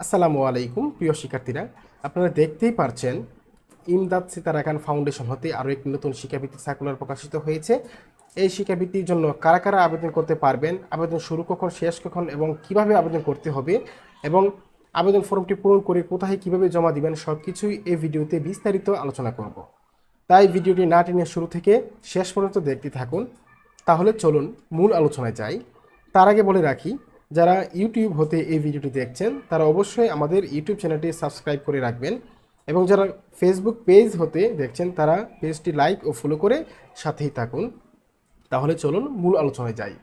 আসসালামু আলাইকুম, প্রিয় শিক্ষার্থীরা। আপনারা দেখতেই পারছেন, ইমদাদ সিতারা খান ফাউন্ডেশন হতে আরও একটি নতুন শিক্ষাবৃত্তি সার্কুলার প্রকাশিত হয়েছে। এই শিক্ষাবৃত্তির জন্য কারা কারা আবেদন করতে পারবেন, আবেদন শুরু কখন, শেষ কখন এবং কীভাবে আবেদন করতে হবে এবং আবেদন ফর্মটি পূরণ করে কোথায় কীভাবে জমা দিবেন সব কিছুই এই ভিডিওতে বিস্তারিত আলোচনা করব। তাই ভিডিওটি না টেনে শুরু থেকে শেষ পর্যন্ত দেখতে থাকুন। তাহলে চলুন, মূল আলোচনায় যাই। তার আগে বলে রাখি যারা ইউটিউব হতে এই ভিডিওটি দেখছেন, তারা অবশ্যই আমাদের ইউটিউব চ্যানেলটি সাবস্ক্রাইব করে রাখবেন এবং যারা ফেসবুক পেজ হতে দেখছেন, তারা পেজটি লাইক ও ফলো করে সাথেই থাকুন। তাহলে চলুন মূল আলোচনায় যাই।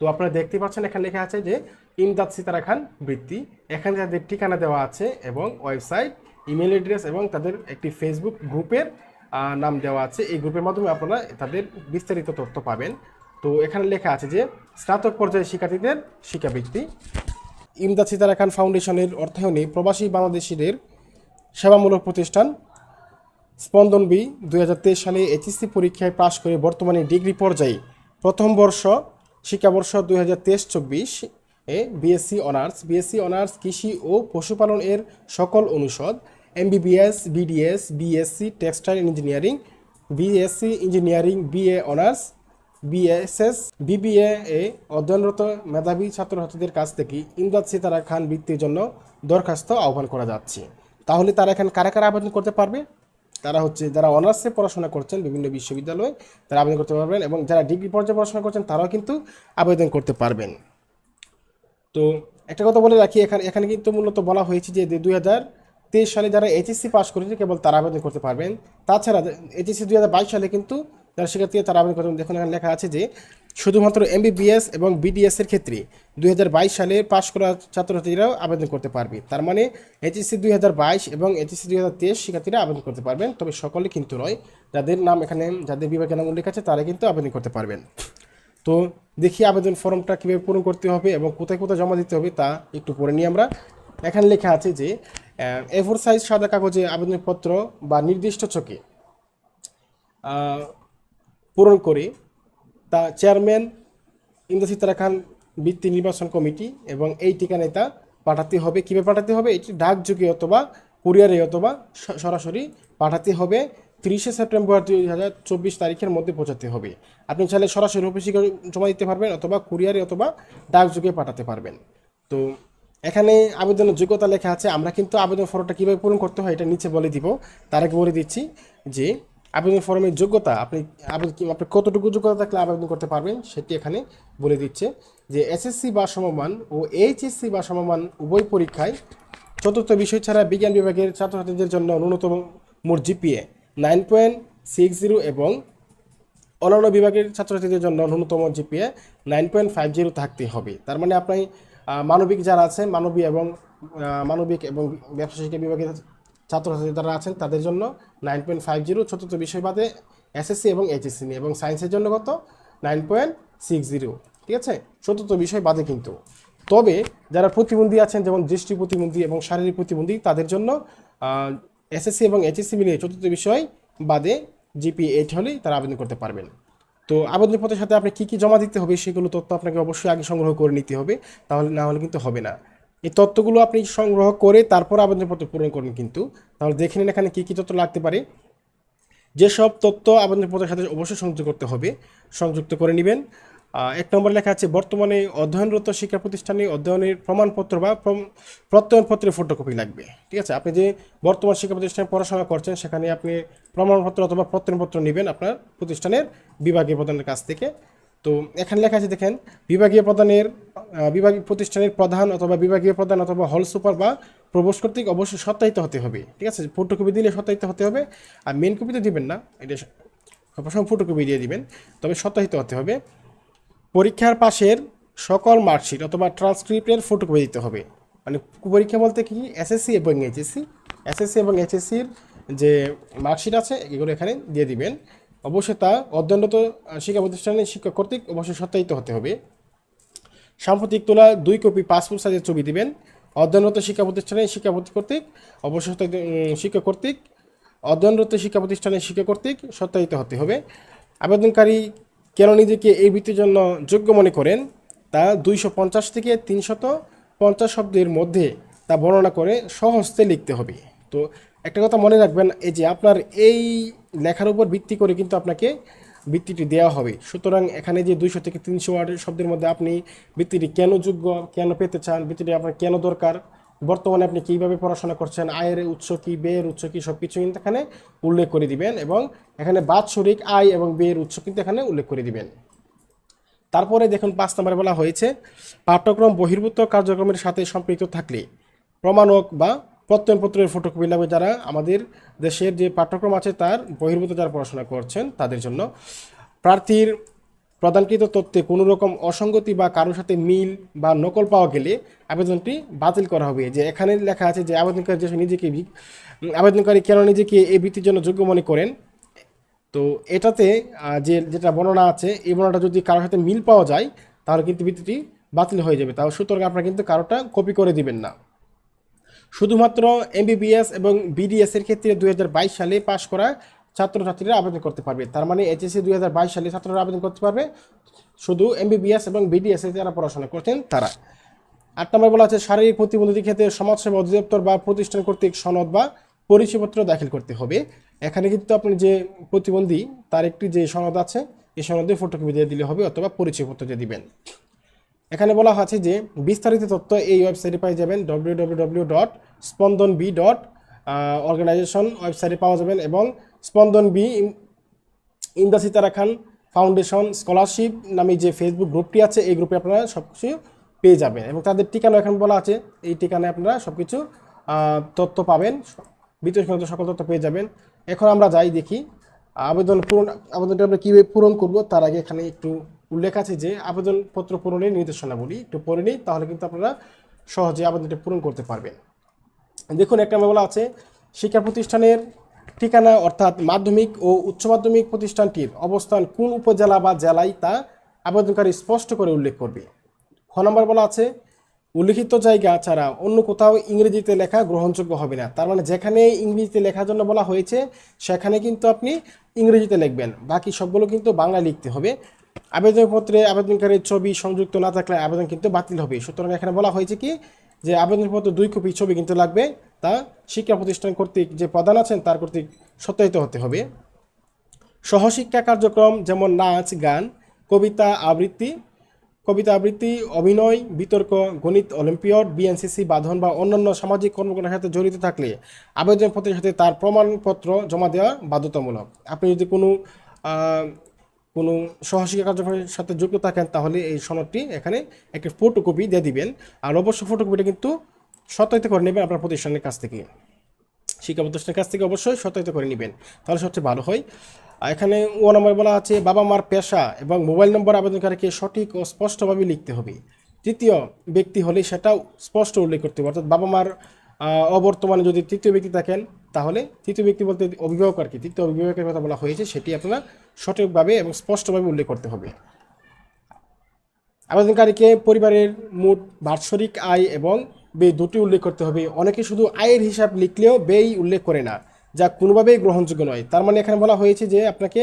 তো আপনারা দেখতে পাচ্ছেন এখানে লেখা আছে যে, ইমদাদ সিতারা খান বৃত্তি। এখানে তাদের ঠিকানা দেওয়া আছে এবং ওয়েবসাইট ইমেল অ্যাড্রেস এবং তাদের একটি ফেসবুক গ্রুপের নাম দেওয়া আছে। এই গ্রুপের মাধ্যমে আপনারা তাদের বিস্তারিত তথ্য পাবেন। তো এখানে লেখা আছে যে, স্নাতক পর্যায়ে শিক্ষার্থীদের শিক্ষাবৃত্তি। ইমদাদ সিতারা খান ফাউন্ডেশনের অর্থায়নে প্রবাসী বাংলাদেশিদের সেবামূলক প্রতিষ্ঠান স্পন্দন বি দুই হাজার তেইশ সালে এইচএসসি পরীক্ষায় পাশ করে বর্তমানে ডিগ্রি পর্যায়ে প্রথম বর্ষ শিক্ষাবর্ষ দুই হাজার তেইশ এ বিএসসি অনার্স বিএসসি অনার্স কৃষি ও পশুপালন এর সকল অনুষদ MBBS BDS BSc textile engineering BSc engineering BA honours BSS, BBA এ অধ্যয়নরত মেধাবী ছাত্রছাত্রীদের কাছ থেকে ইমদাদ সিতারা খান বৃত্তির জন্য দরখাস্ত আহ্বান করা যাচ্ছে। তাহলে তারা এখানে কারা কারা আবেদন করতে পারবে? তারা হচ্ছে যারা অনার্সে পড়াশোনা করছেন বিভিন্ন বিশ্ববিদ্যালয়ে, তারা আবেদন করতে পারবেন এবং যারা ডিগ্রি পর্যায়ে পড়াশোনা করছেন তারাও কিন্তু আবেদন করতে পারবেন। তো একটা কথা বলে রাখি, এখানে এখানে কিন্তু মূলত বলা হয়েছে যে দুই হাজার তেইশ সালে যারা এইচএসসি পাস করেছে কেবল তারা আবেদন করতে পারবেন। তাছাড়া এইচএসসি দুই হাজার বাইশ সালে কিন্তু যারা শিক্ষার্থী তারা আবেদন করতে দেখুন এখানে লেখা আছে যে শুধুমাত্র এমবিবিএস এবং বিডিএস এর ক্ষেত্রে দুই হাজার বাইশ সালে পাশ করা ছাত্রছাত্রীরাও আবেদন করতে পারবে। তার মানে এইচএসসি দুই হাজার বাইশ এবং এইচএসসি দুই হাজার তেইশ শিক্ষার্থীরা আবেদন করতে পারবেন। তবে সকলে কিন্তু নয় যাদের নাম এখানে যাদের বিভাগের নাম উল্লেখ আছে তারা কিন্তু আবেদন করতে পারবেন। তো দেখি আবেদন ফর্মটা কীভাবে পূরণ করতে হবে এবং কোথায় কোথায় জমা দিতে হবে তা একটু পড়ে নিই আমরা। এখানে লেখা আছে যে এফোর সাইজ সাদা কাগজে আবেদনপত্র বা নির্দিষ্ট আহ, পূরণ করে। তা চেয়ারম্যান ইন্দ্রসিতারা খান বৃত্তি নির্বাচন কমিটি এবং এই ঠিকানায় তা পাঠাতে হবে। কীভাবে পাঠাতে হবে? এটি ডাকযোগে অথবা কুরিয়ারে অথবা সরাসরি পাঠাতে হবে। তিরিশে সেপ্টেম্বর দুই হাজার চব্বিশ তারিখের মধ্যে পৌঁছাতে হবে। আপনি চাইলে সরাসরি অফিসে জমা দিতে পারবেন অথবা কুরিয়ারে অথবা ডাকযোগে পাঠাতে পারবেন। তো এখানে আবেদনের যোগ্যতা লেখা আছে। আমরা কিন্তু আবেদন ফর্মটা কীভাবে পূরণ করতে হয় এটা নিচে বলে দিব। তার আগে বলে দিচ্ছি যে আবেদন ফর্মের যোগ্যতা আপনি আবেদন আপনি কতটুকু যোগ্যতা থাকলে আবেদন করতে পারবেন সেটি এখানে বলে দিচ্ছে যে এসএসসি বা সমমান ও এইচএসসি বা সমমান উভয় পরীক্ষায় চতুর্থ বিষয় ছাড়া বিজ্ঞান বিভাগের ছাত্রছাত্রীদের জন্য ন্যূনতম মোট GPA nine point six zero এবং অন্যান্য বিভাগের ছাত্রছাত্রীদের জন্য ন্যূনতম GPA nine point five zero থাকতে হবে। তার মানে আপনি মানবিক যারা আছে মানবিক এবং মানবিক এবং ব্যবসা শিক্ষা বিভাগের ছাত্রছাত্রী যারা আছেন, তাদের জন্য নাইন পয়েন্ট ফাইভ জিরো চতুর্থ বিষয় বাদে এসএসসি এবং এইচএসসি নিয়ে, এবং সায়েন্সের জন্য কত? Nine point six zero. ঠিক আছে? চতুর্থ বিষয় বাদে কিন্তু। তবে যারা প্রতিবন্ধী আছেন, যেমন দৃষ্টি প্রতিবন্ধী এবং শারীরিক প্রতিবন্ধী, তাদের জন্য এসএসসি এবং এইচএসসি মিলিয়ে চতুর্থ বিষয় বাদে জিপি এইট হলেই তারা আবেদন করতে পারবেন। তো আবেদনপত্রের সাথে আপনি কী কী জমা দিতে হবে, সেগুলো তথ্য আপনাকে অবশ্যই আগে সংগ্রহ করে নিতে হবে, তাহলে না হলে কিন্তু হবে না। এই তথ্যগুলো আপনি সংগ্রহ করে তারপর আবেদনপত্র পূরণ করুন কিন্তু। তাহলে দেখে নিন এখানে কী কী তথ্য লাগতে পারে। যেসব তথ্য আবেদনপত্রের সাথে অবশ্যই সংযুক্ত করতে হবে, সংযুক্ত করে নেবেন। এক নম্বরে লেখা আছে, বর্তমানে অধ্যয়নরত শিক্ষা প্রতিষ্ঠানে অধ্যয়নের প্রমাণপত্র বা প্রত্যয়নপত্রের ফটোকপি লাগবে। ঠিক আছে? আপনি যে বর্তমান শিক্ষা প্রতিষ্ঠানে পড়াশোনা করছেন, সেখানে আপনি প্রমাণপত্র অথবা প্রত্যয়নপত্র নেবেন আপনার প্রতিষ্ঠানের বিভাগীয় প্রধানের কাছ থেকে। তো এখানে লেখা আছে, দেখেন, বিভাগীয় প্রধানের বিভাগীয় প্রতিষ্ঠানের প্রধান অথবা বিভাগীয় প্রধান অথবা হল সুপার বা প্রবোস কর্তৃক অবশ্যই সত্যায়িত হতে হবে, ঠিক আছে? ফটোকপি দিলে সত্যায়িত হতে হবে আর মেন কপি তো দিবেন না, এটা সবসময় ফটোকপি দিয়ে দিবেন, তবে সত্যায়িত হতে হবে। পরীক্ষার পাশের সকল মার্কশিট অথবা ট্রান্সক্রিপ্টের ফটোকপি দিতে হবে মানে পরীক্ষা বলতে কি? এসএসসি এবং এইচএসসি এসএসসি এবং এইচএসসির যে মার্কশিট আছে, এগুলো এখানে দিয়ে দিবেন। অবশ্যই তা অধ্যয়নরত শিক্ষা প্রতিষ্ঠানের শিক্ষক কর্তৃক অবশ্যই সত্যায়িত হতে হবে। সাম্প্রতিক তোলা দুই কপি পাসপোর্ট সাইজের ছবি দিবেন। অধ্যয়নরত শিক্ষা প্রতিষ্ঠানের শিক্ষা কর্তৃক অবশ্যই শিক্ষক কর্তৃক অধ্যয়নরত শিক্ষা প্রতিষ্ঠানের শিক্ষা কর্তৃক সত্যায়িত হতে হবে। আবেদনকারী কেন নিজেকে এই বৃত্তির জন্য যোগ্য মনে করেন? তা দুইশো পঞ্চাশ থেকে তিনশত পঞ্চাশ শব্দের মধ্যে তা বর্ণনা করে সহজতে লিখতে হবে। তো একটা কথা মনে রাখবেন, এই যে আপনার এই লেখার উপর ভিত্তি করে কিন্তু আপনাকে বৃত্তিটি দেওয়া হবে। সুতরাং এখানে যে দুইশো থেকে তিনশো ওয়ার্ডের শব্দের মধ্যে আপনি বৃত্তিটি কেন যোগ্য, কেন পেতে চান বৃত্তিটি আপনার কেন দরকার, বর্তমানে আপনি কীভাবে পড়াশোনা করছেন, আয়ের উৎস কী, ব্যয়ের উৎস কী সব কিছু কিন্তু এখানে উল্লেখ করে দিবেন এবং এখানে বাৎসরিক আয় এবং ব্যয়ের উৎস কিন্তু এখানে উল্লেখ করে দিবেন। তারপরে দেখুন পাঁচ নম্বরে বলা হয়েছে, পাঠ্যক্রম বহির্ভূত কার্যক্রমের সাথে সম্পৃক্ত থাকলে প্রমাণক বা প্রত্যয়নপত্রের ফটোকপি লাগবে যারা আমাদের দেশের যে পাঠ্যক্রম আছে তার বহির্ভূত যারা পড়াশোনা করছেন, তাদের জন্য প্রার্থীর প্রদানকৃত তথ্যে কোনো রকম অসঙ্গতি বা কারোর সাথে মিল বা নকল পাওয়া গেলে আবেদনটি বাতিল করা হবে। যে এখানে লেখা আছে যে আবেদনকারী যে নিজেকে আবেদনকারী কেন নিজেকে এই বৃত্তির জন্য যোগ্য মনে করেন? তো এটাতে যে যেটা বর্ণনা আছে, এই বর্ণনাটা যদি কারোর সাথে মিল পাওয়া যায়, তাহলে কিন্তু বৃত্তিটি বাতিল হয়ে যাবে। তাও সুতরাং আপনারা কিন্তু কারোটা কপি করে দিবেন না। শুধুমাত্র এমবিবিএস এবং বিডিএস এর ক্ষেত্রে দুই হাজার বাইশ সালে পাশ করা ছাত্রছাত্রীরা আবেদন করতে পারবে। তার মানে এইচএসসি দুই হাজার বাইশ সালে ছাত্ররা আবেদন করতে পারবে। শুধু এমবিবিএস এবং বিডিএস যারা পড়াশোনা করছেন, তারা। আট নম্বর বলা আছে, শারীরিক প্রতিবন্ধীদের ক্ষেত্রে সমাজসেবা অধিদপ্তর বা প্রতিষ্ঠান কর্তৃক সনদ বা পরিচয়পত্র দাখিল করতে হবে। এখানে কিন্তু আপনি যে প্রতিবন্ধী, তার একটি যে সনদ আছে, এই সনদে ফটোকপি দিয়ে দিলে হবে অথবা পরিচয়পত্র দিয়ে দিবেন। এখানে বলা আছে যে বিস্তারিত তথ্য এই ওয়েবসাইটে পাই যাবেন W W W dot Spandan B dot organisation ওয়েবসাইটে পাওয়া যাবেন এবং স্পন্দন বি ইন্দা সীতারা খান ফাউন্ডেশন স্কলারশিপ নামে যে ফেসবুক গ্রুপটি আছে, এই গ্রুপে আপনারা সব কিছু পেয়ে যাবেন এবং তাদের ঠিকানা এখানে বলা আছে। এই ঠিকানায় আপনারা সব কিছু তথ্য পাবেন। বিতর্কিত সকল তথ্য পেয়ে যাবেন। এখন আমরা যাই দেখি, আবেদন পূরণ, আবেদনটা আমরা কীভাবে পূরণ করব, তার আগে এখানে একটু উল্লেখ আছে যে আবেদনপত্র পূরণের নির্দেশনাবলী একটু পড়ে নিই, তাহলে কিন্তু আপনারা সহজে আবেদনটা পূরণ করতে পারবেন। দেখুন, একটা বলা আছে। শিক্ষা প্রতিষ্ঠানের ঠিকানা অর্থাৎ মাধ্যমিক ও উচ্চ মাধ্যমিক প্রতিষ্ঠানটির অবস্থান কোন উপজেলা বা জেলায় তা আবেদনকারী স্পষ্ট করে উল্লেখ করবে। খ নম্বর বলা আছে, উল্লিখিত জায়গা ছাড়া অন্য কোথাও ইংরেজিতে লেখা গ্রহণযোগ্য হবে না। তার মানে যেখানে ইংরেজিতে লেখার জন্য বলা হয়েছে, সেখানে কিন্তু আপনি ইংরেজিতে লিখবেন। বাকি সবগুলো কিন্তু বাংলা লিখতে হবে। আবেদনপত্রে আবেদনকারীর ছবি সংযুক্ত না থাকলে আবেদন কিন্তু বাতিল হবে। সুতরাং এখানে বলা হয়েছে কি যে আবেদনপত্র দুই কপি ছবি কিন্তু লাগবে। তা শিক্ষা প্রতিষ্ঠান কর্তৃক যে প্রধান আছেন তার কর্তৃক সত্যায়িত হতে হবে। সহশিক্ষা কার্যক্রম যেমন নাচ, গান, কবিতা আবৃত্তি কবিতা আবৃত্তি, অভিনয়, বিতর্ক, গণিত, অলিম্পিয়ড, বিএনসিসি, বাঁধন বা অন্যান্য সামাজিক কর্মকাণ্ডের সাথে জড়িত থাকলে আবেদনপত্রের সাথে তার প্রমাণপত্র জমা দেওয়া বাধ্যতামূলক। আপনি যদি কোনো কোনো সহশিক্ষা কার্যক্রমের সাথে যুক্ত থাকেন, তাহলে এই সনদটি এখানে একটি ফটোকপি দিয়ে দিবেন। আর অবশ্যই ফটোকপিটা কিন্তু সত্যায়িত করে নেবেন আপনার প্রতিষ্ঠানের কাছ থেকে। শিক্ষা প্রতিষ্ঠানের কাছ থেকে অবশ্যই সত্যায়িত করে নেবেন। তাহলে সবচেয়ে ভালো হয়। আর এখানে ও নম্বর বলা আছে, বাবা মার পেশা এবং মোবাইল নম্বর আবেদনকারীকে সঠিক ও স্পষ্টভাবে লিখতে হবে। তৃতীয় ব্যক্তি হলে সেটাও স্পষ্ট উল্লেখ করতে হবে। অর্থাৎ বাবা মার অবর্তমানে যদি তৃতীয় ব্যক্তি থাকেন তাহলে তৃতীয় ব্যক্তি বলতে অভিভাবক আর কি। তৃতীয় অভিভাবকের কথা বলা হয়েছে, সেটি আপনারা সঠিকভাবে এবং স্পষ্টভাবে উল্লেখ করতে হবে। আবেদনকারীকে পরিবারের মোট বাৎসরিক আয় এবং ব্যয় দুটি উল্লেখ করতে হবে। অনেকে শুধু আয়ের হিসাব লিখলেও ব্যয় উল্লেখ করে না, যা কোনোভাবেই গ্রহণযোগ্য নয়। তার মানে এখানে বলা হয়েছে যে আপনাকে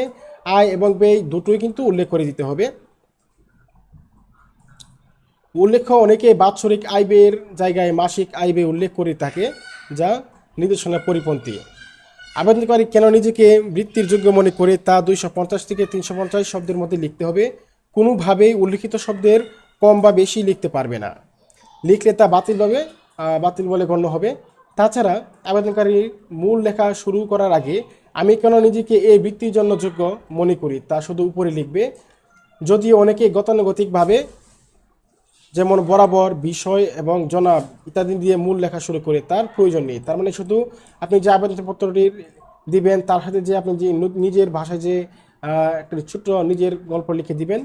আয় এবং ব্যয় দুটোই কিন্তু উল্লেখ করে দিতে হবে। উল্লেখ্য অনেকে বাৎসরিক আয় ব্যয়ের জায়গায় মাসিক আয় ব্যয় উল্লেখ করে থাকে, যা নির্দেশনার পরিপন্থী। আবেদনকারী কেন নিজেকে বৃত্তির যোগ্য মনে করে তা দুইশো পঞ্চাশ থেকে তিনশো পঞ্চাশ শব্দের মধ্যে লিখতে হবে। কোনোভাবেই উল্লিখিত শব্দের কম বা বেশি লিখতে পারবে না। লিখলে তা বাতিল হবে বাতিল বলে গণ্য হবে। তাছাড়া আবেদনকারী মূল লেখা শুরু করার আগে আমি কেন নিজেকে এই বৃত্তির জন্য যোগ্য মনে করি তা শুধু উপরে লিখবে। যদিও অনেকে গতানুগতিকভাবে যেমন বরাবর, বিষয় এবং জনাব ইত্যাদি দিয়ে মূল লেখা শুরু করে তার প্রয়োজন নেই। তার মানে শুধু আপনি যে আবেদনপত্রটি দিবেন, তার সাথে যে আপনি যে নিজের ভাষায় যে একটা ছোট্ট নিজের গল্প লিখে দিবেন,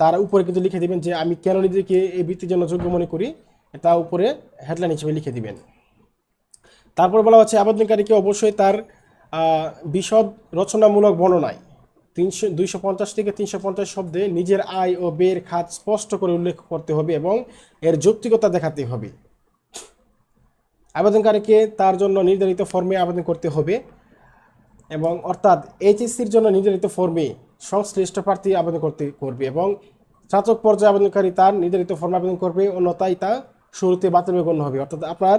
তার উপরে কিন্তু লিখে দিবেন যে, আমি কেন নিজেকে এই বৃত্তির জন্য যোগ্য মনে করি? তা উপরে হেডলাইন হিসেবে লিখে দিবেন। তারপর বলা হচ্ছে, আবেদনকারীকে অবশ্যই তার বিশদ রচনামূলক বর্ণনায় তিনশো, দুইশো পঞ্চাশ থেকে তিনশো পঞ্চাশ শব্দে নিজের আয় ও ব্যয়ের খাত স্পষ্ট করে উল্লেখ করতে হবে এবং এর যৌক্তিকতা দেখাতে হবে। আবেদনকারীকে তার জন্য নির্ধারিত ফর্মে আবেদন করতে হবে এবং অর্থাৎ এইচএসসির জন্য নির্ধারিত ফর্মে সংশ্লিষ্ট প্রার্থী আবেদন করতে করবে এবং স্নাতক পর্যায়ে আবেদনকারী তার নির্ধারিত ফর্মে আবেদন করবে, অন্যথায় তা শুরুতে বাতিল গণ্য হবে। অর্থাৎ আপনার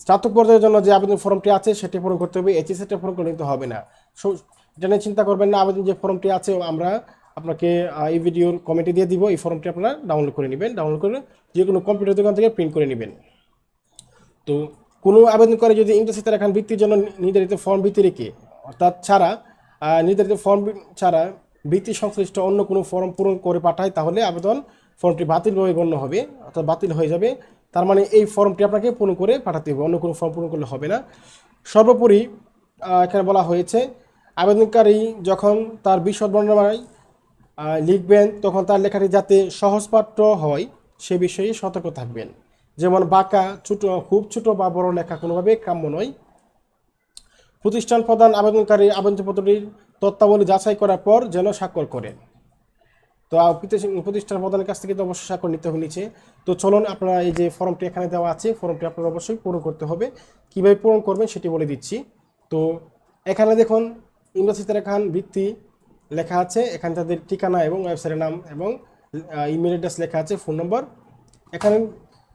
স্নাতক পর্যায়ের জন্য যে আবেদন ফর্মটি আছে সেটি পূরণ করতে হবে এইচএসএটা পূরণ করে নিতে হবে না। এটা নিয়ে চিন্তা করবেন না আবেদন যে ফর্মটি আছে, আমরা আপনাকে এই ভিডিওর কমেন্টে দিয়ে দিব। এই ফর্মটি আপনারা ডাউনলোড করে নেবেন ডাউনলোড করে যে কোনো কম্পিউটার দোকান থেকে প্রিন্ট করে নেবেন। তো কোনো আবেদন করে যদি ইন্টারসিতে এখন বৃত্তির জন্য নির্ধারিত ফর্ম ভিত্তি রেখে, অর্থাৎ ছাড়া নির্ধারিত ফর্ম ছাড়া বৃত্তি সংশ্লিষ্ট অন্য কোনো ফর্ম পূরণ করে পাঠায়, তাহলে আবেদন ফর্মটি বাতিল হয়ে গণ্য হবে, অর্থাৎ বাতিল হয়ে যাবে। তার মানে এই ফর্মটি আপনাকে পূরণ করে পাঠাতে হবে, অন্য কোনো ফর্ম পূরণ করলে হবে না। সর্বোপরি এখানে বলা হয়েছে আবেদনকারী যখন তার বিশদ বর্ণনায় লিখবেন, তখন তার লেখাটি যাতে সহজপাঠ্য হয়, সে বিষয়ে সতর্ক থাকবেন। যেমন বাঁকা, ছোট, খুব ছোট বা বড় লেখা কোনোভাবে কাম্য নয়। প্রতিষ্ঠান প্রধান আবেদনকারী আবেদনপত্রটির তত্ত্বাবলী যাচাই করার পর যেন স্বাক্ষর করেন। তো প্রতিষ্ঠান- প্রধানের কাছ থেকে তো অবশ্যই স্বাক্ষর নিতে হবে নিচে। তো চলুন আপনারা এই যে ফর্মটি এখানে দেওয়া আছে, ফর্মটি আপনারা অবশ্যই পূরণ করতে হবে। কীভাবে পূরণ করবেন সেটি বলে দিচ্ছি। তো এখানে দেখুন ইউনিভার্সিটি খান ভিত্তি লেখা আছে। এখানে তাদের ঠিকানা এবং ওয়েবসাইটের নাম এবং ইমেল অ্যাড্রেস লেখা আছে ফোন নম্বর এখানে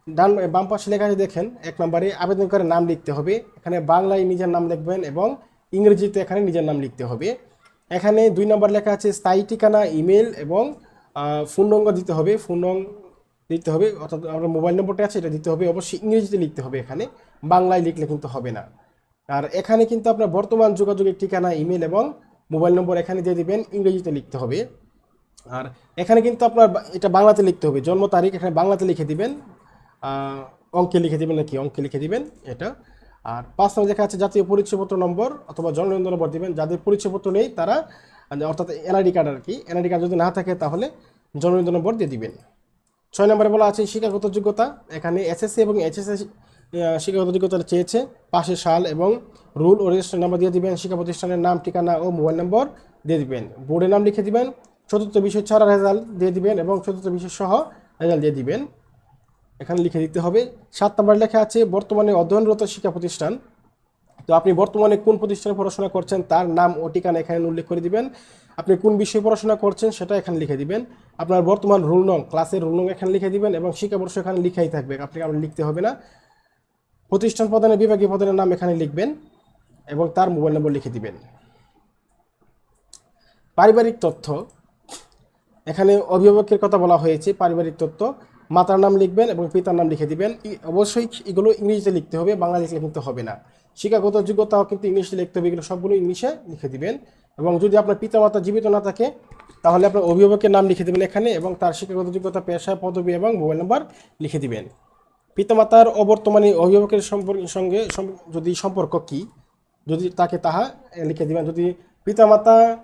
ডান বাম পাশে লেখা আছে, দেখেন, এক নম্বরে আবেদনকারীর নাম লিখতে হবে। এখানে বাংলায় নিজের নাম লিখবেন এবং ইংরেজিতে এখানে নিজের নাম লিখতে হবে। এখানে দুই নম্বর লেখা আছে, স্থায়ী ঠিকানা ইমেল এবং ফোন নম্বর দিতে হবে। ফোন নং দিতে হবে, অর্থাৎ আপনার মোবাইল নম্বরটা আছে, এটা দিতে হবে। অবশ্যই ইংরেজিতে লিখতে হবে এখানে। বাংলায় লিখলে কিন্তু হবে না। আর এখানে কিন্তু আপনার বর্তমান যোগাযোগের ঠিকানা ইমেল এবং মোবাইল নম্বর এখানে দিয়ে দিবেন, ইংরেজিতে লিখতে হবে। আর এখানে কিন্তু আপনার এটা বাংলাতে লিখতে হবে। জন্ম তারিখ এখানে বাংলাতে লিখে দিবেন। অঙ্কে লিখে দিবেন নাকি? অঙ্কে লিখে দিবেন এটা। আর পাঁচ নম্বর দেখা আছে, জাতীয় পরিচয়পত্র নম্বর অথবা জন্মনিবন্ধন নম্বর দিবেন। যাদের পরিচয়পত্র নেই, তারা অর্থাৎ এনআইডি কার্ড আর কি এনআইডি কার্ড যদি না থাকে, তাহলে জন্মনিবন্ধন নম্বর দিয়ে দিবেন। ছয় নম্বরে বলা আছে শিক্ষাগত যোগ্যতা। এখানে এসএসসি এবং এইচএসসি শিক্ষাগত যোগ্যতা চেয়েছে পাশে সাল এবং রুল ও রেজিস্ট্রেশন নাম্বার দিয়ে দিবেন, শিক্ষা প্রতিষ্ঠানের নাম, ঠিকানা ও মোবাইল নম্বর দিয়ে দিবেন। বোর্ডের নাম লিখে দিবেন, চতুর্থ বিষয় ছাড়া রেজাল্ট দিয়ে দিবেন এবং চতুর্থ বিষয় সহ রেজাল্ট দিয়ে দিবেন। এখানে লিখে দিতে হবে, সাত নম্বর লেখা আছে, বর্তমানে অধ্যয়নরত শিক্ষা প্রতিষ্ঠান। তো আপনি বর্তমানে কোন প্রতিষ্ঠানে পড়াশোনা করছেন, তার নাম ও ঠিকানা এখানে উল্লেখ করে দিবেন। আপনি কোন বিষয়ে পড়াশোনা করছেন, সেটা এখানে লিখে দিবেন। আপনার বর্তমান রুল নং, ক্লাসের রুল নং এখানে লিখে দিবেন এবং শিক্ষাবর্ষ এখানে লিখাই থাকবে আপনি আপনার লিখতে হবে না। প্রতিষ্ঠান প্রধানের বিভাগীয় প্রধানের নাম এখানে লিখবেন এবং তার মোবাইল নম্বর লিখে দিবেন। পারিবারিক তথ্য। এখানে অভিভাবকের কথা বলা হয়েছে, পারিবারিক তথ্য। মাতার নাম লিখবেন এবং পিতার নাম লিখে দিবেন। অবশ্যই এগুলো ইংরেজিতে লিখতে হবে বাংলা লিখলে কিন্তু হবে না। শিক্ষাগত যোগ্যতাও কিন্তু ইংলিশে লিখতে হবে, এগুলো সবগুলো ইংলিশে লিখে দিবেন। এবং যদি আপনার পিতা মাতা জীবিত না থাকে, তাহলে আপনার অভিভাবকের নাম লিখে দেবেন এখানে এবং তার শিক্ষাগত যোগ্যতা, পেশা, পদবি এবং মোবাইল নম্বর লিখে দিবেন। পিতামাতার অবর্তমানে অভিভাবকের সম্পর্ক সঙ্গে যদি সম্পর্ক কি? যদি তাকে তাহা লিখে দিবেন, যদি পিতামাতা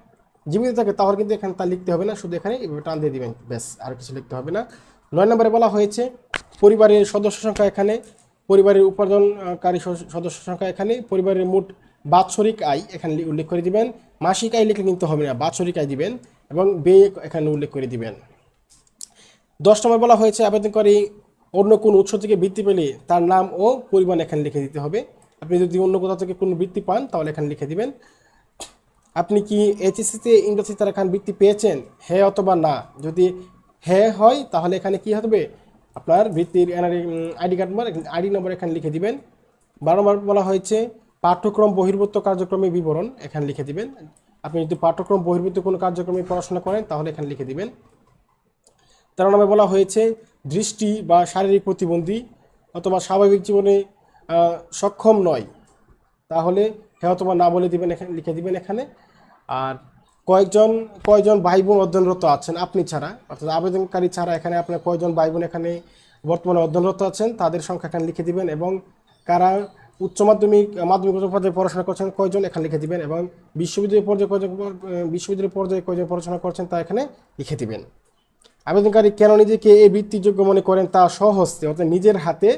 জীবিত থাকে, তাহলে কিন্তু এখানে তা লিখতে হবে না, শুধু এখানে টান দিয়ে দিবেন, ব্যাস, আর কিছু লিখতে হবে না। নয় নম্বরে বলা হয়েছে, পরিবারের সদস্য সংখ্যা এখানে, পরিবারের উপার্জনকারী সদস্য- সদস্য সংখ্যা এখানে, পরিবারের মোট বাৎসরিক আয় এখানে উল্লেখ করে দিবেন। মাসিক আয় লিখলে কিন্তু হবে না, বাৎসরিক আয় দিবেন এবং ব্যয় এখানে উল্লেখ করে দিবেন। দশ নম্বর বলা হয়েছে, আবেদনকারী অন্য কোন উৎস থেকে বৃত্তি পেলে তার নাম ও পরিমাণ এখানে লিখে দিতে হবে। আপনি যদি অন্য কোথাও থেকে কোনো বৃত্তি পান, তাহলে এখানে লিখে দিবেন, আপনি কি এইচএসসিতে ইংরেজি তার এখানে বৃত্তি পেয়েছেন? হ্যাঁ অথবা না? যদি হ্যাঁ হয়, তাহলে এখানে কি হবে? আপনার বৃত্তির আইডি কার্ড নম্বর আইডি নম্বর এখানে লিখে দিবেন। বারো নম্বর বলা হয়েছে, পাঠ্যক্রম বহির্ভূত কার্যক্রমের বিবরণ এখানে লিখে দিবেন। আপনি যদি পাঠ্যক্রম বহির্ভূত কোনো কার্যক্রমে পড়াশোনা করেন, তাহলে এখানে লিখে দিবেন। তেরো নম্বরে বলা হয়েছে দৃষ্টি বা শারীরিক প্রতিবন্ধী অথবা স্বাভাবিক জীবনে সক্ষম নয়, তাহলে হ্যাঁ অথবা না বলে দিবেন এখানে লিখে দিবেন এখানে। আর কয়েকজন, কয়জন ভাই বোন অধ্যয়নরত আছেন, আপনি ছাড়া, অর্থাৎ আবেদনকারী ছাড়া এখানে আপনার কয়জন ভাই বোন এখানে বর্তমানে অধ্যয়নরত আছেন, তাদের সংখ্যা এখানে লিখে দিবেন এবং কারা উচ্চ মাধ্যমিক মাধ্যমিক পর্যায়ে পড়াশোনা করছেন, কয়জন এখানে লিখে দিবেন এবং বিশ্ববিদ্যালয় পর্যায়ে কয়জন, বিশ্ববিদ্যালয় পর্যায়ে কয়জন পড়াশোনা করছেন তা এখানে লিখে দিবেন। আবেদনকারী কেন নিজেকে এই বৃত্তিযোগ্য মনে করেন তা সহস্তে, অর্থাৎ নিজের হাতে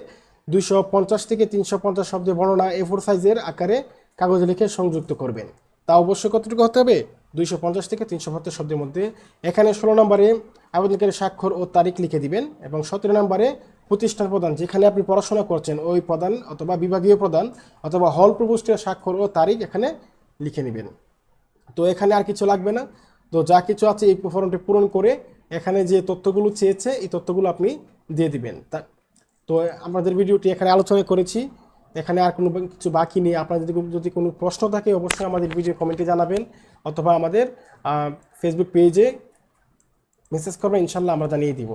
দুইশো পঞ্চাশ থেকে তিনশো পঞ্চাশ শব্দের বর্ণনা এ সাইজের আকারে কাগজে লিখে সংযুক্ত করবেন। তা অবশ্যই কতটুকু হতে হবে? দুইশো পঞ্চাশ থেকে তিনশো পঞ্চাশ শব্দের মধ্যে। এখানে ষোলো নম্বরে আবেদনকারী স্বাক্ষর ও তারিখ লিখে দিবেন এবং সতেরো নম্বরে প্রতিষ্ঠান প্রদান, যেখানে আপনি পড়াশোনা করছেন, ওই প্রদান অথবা বিভাগীয় প্রদান অথবা হল প্রভুষ্টের স্বাক্ষর ও তারিখ এখানে লিখে নেবেন। তো এখানে আর কিছু লাগবে না। তো যা কিছু আছে এই ফর্মটি পূরণ করে এখানে যে তথ্যগুলো চেয়েছে, এই তথ্যগুলো আপনি দিয়ে দিবেন। তা, তো আমাদের ভিডিওটি এখানে আলোচনা করেছি। এখানে আর কোনো কিছু বাকি নেই। আপনার যদি যদি কোনো প্রশ্ন থাকে, অবশ্যই আমাদের ভিডিও কমেন্টে জানাবেন, অথবা আমাদের ফেসবুক পেজে মেসেজ করবেন ইনশাল্লাহ আমরা জানিয়ে দিব।